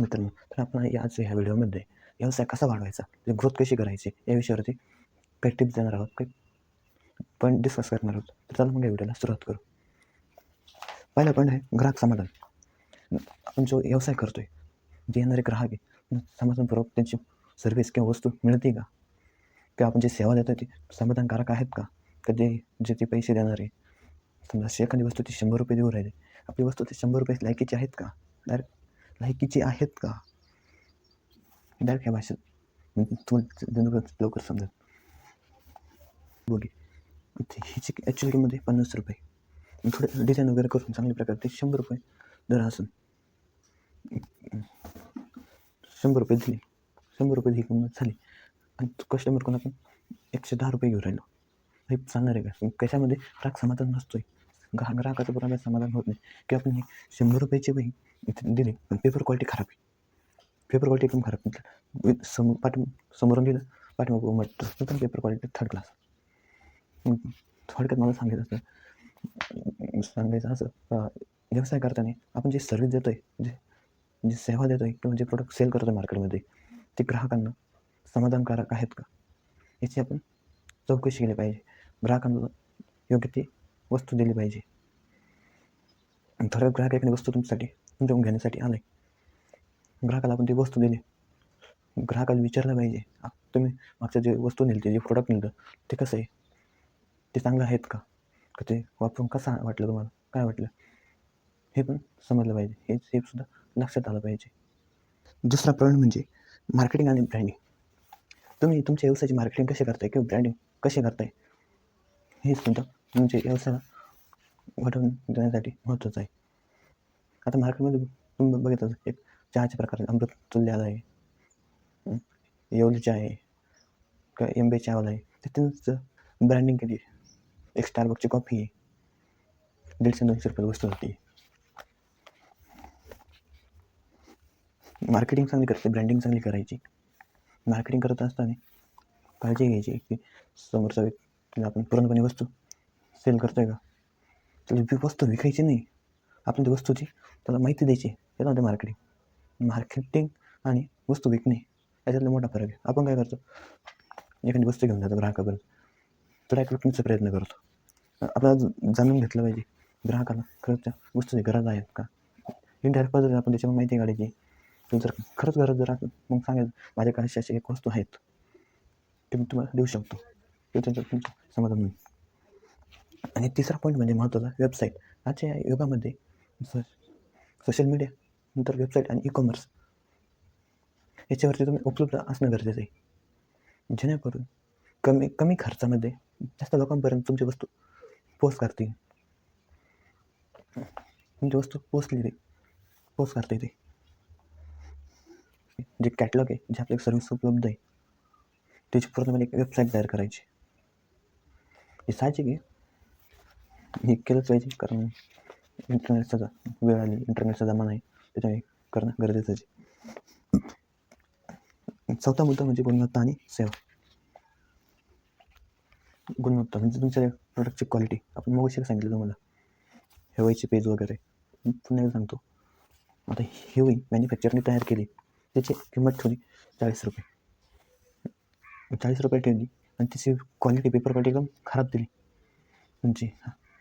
मित्रांनो तर आपण आज ह्या व्हिडिओमध्ये व्यवसाय कसा वाढवायचा ग्रोथ कशी करायची या विषयावरती काही टिप्स देणार आहोत काही पॉईंट डिस्कस करणार आहोत. तर चला मग या व्हिडिओला सुरुवात करू. पहिला पॉईंट आहे ग्राहक समाधान. आपण जो व्यवसाय करतोय जे येणारे ग्राहक आहे समाधानपूर्वक त्यांची सर्व्हिस किंवा वस्तू मिळते का? किंवा आपण जे सेवा देतो ती समाधानकारक आहेत का? कधी जे ते पैसे देणारे समजा अशी एखादी वस्तू ती शंभर रुपये देऊ राहिले आपली वस्तू ते शंभर रुपये लायकीची आहेत का? डायरेक्ट लायकीची आहेत का? डायरेक्ट ह्या भाषेत म्हणजे तुम्हाला लवकर समजेल बोली. हिची ॲक्च्युअल किंमत आहे पन्नास रुपये. मग थोडं डिझाईन वगैरे करून चांगल्या प्रकारे ते शंभर रुपये दर असून. शंभर रुपये दिले. शंभर रुपये ही किंमत झाली. आणि कस्टमर कोण आपण एकशे दहा रुपये घेऊन राहिलो. हे चालणार आहे का? कशामध्ये ग्राहक समाधान नसतोय. ग्राहक ग्राहकाचं बरोबर समाधान होत नाही. किंवा आपण हे शंभर रुपयाची वही इथे दिली. पण पेपर क्वालिटी खराब आहे. पेपर क्वालिटी एकदम खराब समोर पाठी समोरून दिलं. पाठीमागं म्हटलं तर पेपर क्वालिटी थर्ड क्लास थोडक्यात मला सांगायचं असं सांगायचं असं व्यवसाय करताना आपण जे सर्व्हिस देतो आहे जे जे सेवा देतो आहे किंवा जे प्रोडक्ट सेल करतो आहे मार्केटमध्ये ते ग्राहकांना समाधानकारक आहेत का? याची आपण चौकशी केली पाहिजे. ग्राहकांना योग्य ती वस्तू दिली पाहिजे. थोड्या ग्राहक एखादी वस्तू तुमच्यासाठी देऊन घेण्यासाठी आलं आहे ग्राहकाला आपण ती वस्तू दिली. ग्राहकाला विचारलं पाहिजे तुम्ही मागच्या जे वस्तू नेली जे प्रोडक्ट नेलं ते कसं आहे? ते चांगलं आहेत का? का ते वापरून कसा वाटलं तुम्हाला? काय वाटलं? हे पण समजलं पाहिजे. हे हे सुद्धा लक्षात आलं पाहिजे. दुसरा प्रॉब्लेम म्हणजे मार्केटिंग आणि ब्रँडिंग तुम्ही तुमच्या व्यवसायाची मार्केटिंग कशी करताय किंवा ब्रँडिंग कशी करताय? हे सुद्धा तुमच्या व्यवसायाला वाढवून देण्यासाठी महत्त्वाचं आहे. आता मार्केटमध्ये तुम्ही बघितलं एक चहाचे प्रकार आहेत. अमृत तुल्य आला आहे. येवली चहा आहे. का एम बे आहे. ते त्यांचं ब्रँडिंग केली एक स्टारबकची कॉफी आहे. दीडशे दोनशे रुपये वस्तू होती. मार्केटिंग चांगली करते ब्रँडिंग चांगली करायची. मार्केटिंग करत असताना काळजी घ्यायची की समोरचा व्यक्तीला आपण पूर्णपणे वस्तू सेल करतोय का? त्याला वस्तू विकायची नाही. आपण ती वस्तूची त्याला माहिती द्यायची त्याला म्हणते मार्केटिंग मार्केटिंग आणि वस्तू विकणे याच्यातला मोठा फरक आहे. आपण काय करतो? एखादी वस्तू घेऊन जातो ग्राहकापर्यंत तुला एक विकण्याचा प्रयत्न करतो. आपल्याला जाणून घेतलं पाहिजे ग्राहकाला खरंच त्या वस्तूची गरज आहेत का? इनडायरेक्ट पद्धतीने आपण त्याच्यावर माहिती काढायची. तुम्ही जर खरंच गरज जर असेल मग सांगायचं माझ्याकडे अशी अशी एक वस्तू आहेत ते मी तुम्हाला देऊ शकतो. ते त्यांचं तुमचं समाधान होईल. आणि तिसरा पॉईंट म्हणजे महत्त्वाचा वेबसाईट आजच्या युगामध्ये सर सोशल मीडिया नंतर वेबसाईट आणि ई कॉमर्स याच्यावरती तुम्ही उपलब्ध असणं गरजेचं आहे. जेणेकरून कमी कमी खर्चामध्ये जास्त लोकांपर्यंत तुमची वस्तू पोस्ट करते तुमची वस्तू पोचली ते पोस्ट करता येते. जे कॅटलॉग आहे जे आपले सर्व्हिस उपलब्ध आहे त्याची पूर्णपणे एक वेबसाईट तयार करायची. हे साहजिक आहे. हे केलंच पाहिजे कारण इंटरनेटचा जा वेळ आली इंटरनेटचा जमाना आहे. त्याच्यामुळे करणं गरजेचं आहे. चौथा मुद्दा म्हणजे गुणवत्ता आणि सेवा. गुणवत्ता म्हणजे तुमच्या प्रोडक्टची क्वालिटी आपण मग सांगितलं तुम्हाला. हेवायची पेज वगैरे. पुन्हा एकदा सांगतो. आता हेवई मॅन्युफॅक्चरने तयार केली. त्याची किंमत ठेवली चाळीस रुपये. चाळीस रुपये ठेवली आणि त्याची क्वालिटी पेपर क्वालिटी एकदम खराब दिली. म्हणजे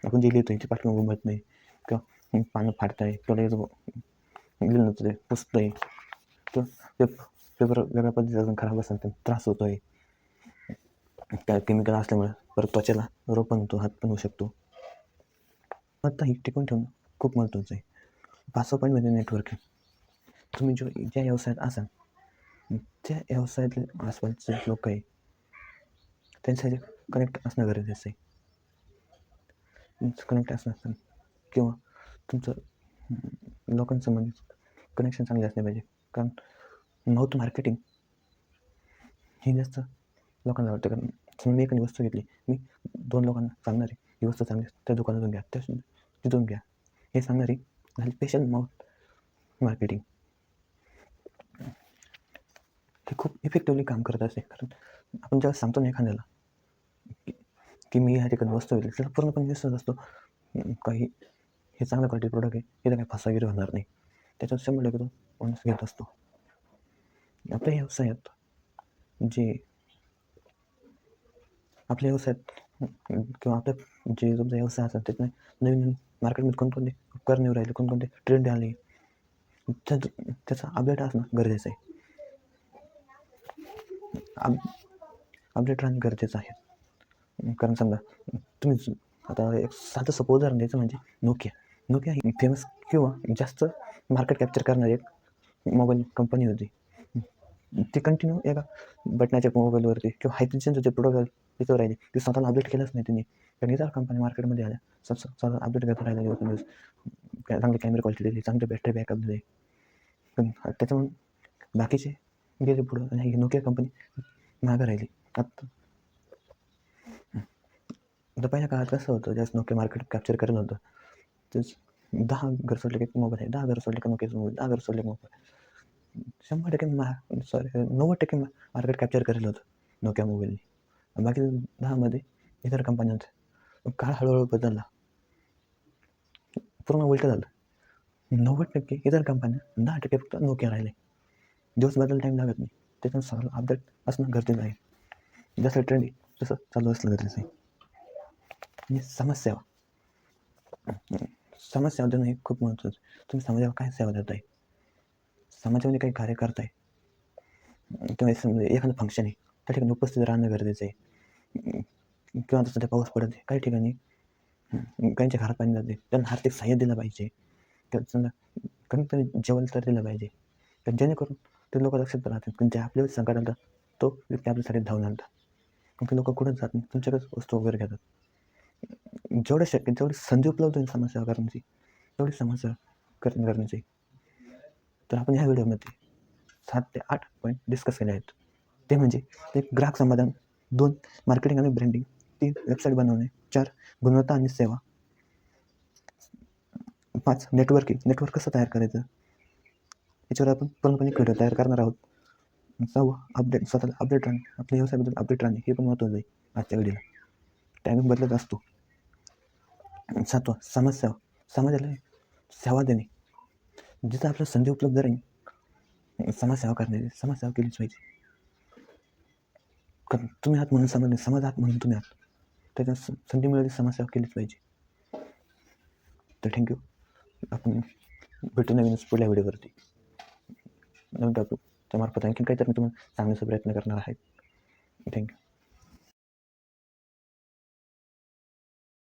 आपण जे लिहितो आहे ती पाठवून उमत नाही. किंवा पानं फाडत आहे किंवा लगेच लिहिलं ते पुसतं आहे किंवा पेप पेपर वेगळ्या पद्धतीचा खराब असेल तर त्रास होतो आहे त्या केमिकल असल्यामुळे परत त्वचेला रोग पण होतो हात पण होऊ शकतो आता ही टिकून ठेवणं खूप महत्त्वाचं आहे पाचवा पॉईंट म्हणजे नेटवर्किंग तुम्ही जो ज्या व्यवसायात असाल त्या व्यवसायातले आसपासचे लोक आहे त्यांच्यासाठी कनेक्ट असणं गरजेचं आहे कनेक्ट असणं किंवा तुमचं लोकांसंबंधी कनेक्शन म्हणजे चांगले असले पाहिजे. कारण माउथ मार्केटिंग हे जास्त लोकांना आवडते. कारण समजा मी एखादी वस्तू घेतली मी दोन लोकांना सांगणार आहे ही वस्तू चांगली त्या दुकानातून घ्या त्या तिथून घ्या. हे सांगणारी झाली स्पेशल माउथ मार्केटिंग ते खूप इफेक्टिवली काम करत असते. कारण आपण जेव्हा सांगतो ना एखाद्याला की मी ह्या ठिकाणी वस्तू घेतली त्याला पूर्णपणे विश्वास असतो काही हे चांगलं क्वालिटी प्रोडक्ट आहे. इथं काही फसागिरी होणार नाही. त्याच्यात शंभर टक्के तो माणूस घेत असतो. आपल्या व्यवसायात जे आपल्या व्यवसायात किंवा आपल्या जे तुमचा व्यवसाय असतात त्यातनं नवीन नवीन मार्केटमध्ये कोणकोणते उपकरण येऊ राहिले कोणकोणते ट्रेंड आले. त्याचं त्याचा अपडेट असणं गरजेचं आहे. अप अपडेट राहणं गरजेचं आहे. कारण समजा तुम्ही आता एक साधं सोपं उदाहरण द्यायचं म्हणजे नोकिया नोकिया ही फेमस किंवा जास्त मार्केट कॅप्चर करणारी एक मोबाईल कंपनी होती. ती कंटिन्यू एका बटनाच्या मोबाईलवरती किंवा हायथिंचं जे प्रोडक्ट तिथं राहिले. ते स्वतःला अपडेट केलंच नाही त्यांनी. कारण इतर कंपनी मार्केटमध्ये आल्या स्वतः स्वतः अपडेट करत राहिल्या दिवस काय चांगली कॅमेरा क्वालिटी दिली चांगली बॅटरी बॅकअप दिली. पण त्याच्यामुळे बाकीचे गेले पुढं आणि ही नोकिया कंपनी मागं राहिली. आत्ता आता पहिल्या काळात कसं होतं जास्त नोकिया मार्केट कॅप्चर करत होतं तेच. दहा घर सोडले की मोबाईल आहे. दहा घर सोडले की नोकियाचा मोबाईल. दहा घर सोडले मोबाईल. शंभर टक्के मा सॉरी नव्वद टक्के मार्केट कॅप्चर करेल होतं नोकिया मोबाईलने. बाकी दहामध्ये इतर कंपन्यांचं काळ हळूहळू बदलला. पूर्ण उलटं झालं. नव्वद टक्के इतर कंपन्या दहा टक्के फक्त नोकिया राहिले. दिवस बदल टाईम लागत नाही. त्याच्यानं सगळं अपडेट असणं गरजेचं आहे. जसं ट्रेंड तसं चालू असलं गरजेचं आहे. समस्या. समाजसेवा समाजसेवा देणं हे खूप महत्त्वाचं आहे तुम्ही समाजावर काय सेवा देत आहे समाजामध्ये काही कार्य करताय? किंवा समजा एखादं फंक्शन आहे त्या ठिकाणी उपस्थित राहणं गरजेचं आहे. किंवा आता सध्या पाऊस पडत आहे काही ठिकाणी काहींच्या घरात पाणी जाते. त्यांना आर्थिक सहाय्य दिलं पाहिजे. किंवा समजा कमीत कमी जेवण तर दिलं पाहिजे. तर जेणेकरून ते लोक लक्षात राहतात पण जे आपल्यावर संकट आलं तो व्यक्ती आपल्यासाठी धावून आणतात. मग ते लोक कुठंच जात नाही तुमच्याकडेच वस्तू वगैरे घेतात. जेवढं शक्य जेवढी संधी उपलब्ध होईल समाजसेवा करण्याची तेवढी समाजसेवा करणं करण्याची तर आपण ह्या व्हिडिओमध्ये सात ते आठ पॉईंट डिस्कस केले आहेत. ते म्हणजे एक ग्राहक समाधान दोन मार्केटिंग आणि ब्रँडिंग तीन वेबसाईट बनवणे चार गुणवत्ता आणि सेवा. पाच नेटवर्किंग नेटवर्क कसं तयार करायचं? याच्यावर आपण पूर्णपणे व्हिडिओ तयार करणार आहोत. सहावं अपडेट स्वतःला अपडेट राहणे आपल्या व्यवसायाबद्दल अपडेट राहणे हे पण महत्त्वाचं आहे आजच्या घडीला. टायमिंग बदलत असतो. सातवा समाजसेवा समाजाला सेवा देणे. जिथं आपल्याला संधी उपलब्ध राहील समाजसेवा करण्याची समाजसेवा केलीच पाहिजे. कारण तुम्ही आहात म्हणून समाज नाही, समाज आहात म्हणून तुम्ही आहात. त्याच्या संधी मिळाली समाजसेवा केलीच पाहिजे. तर थँक्यू आपण भेटू नवीन पुढल्या व्हिडिओवरती. नवीन टॉपिक त्यामार्फत आणखीन काहीतरी मी तुम्हाला सांगण्याचा प्रयत्न करणार आहे. थँक्यू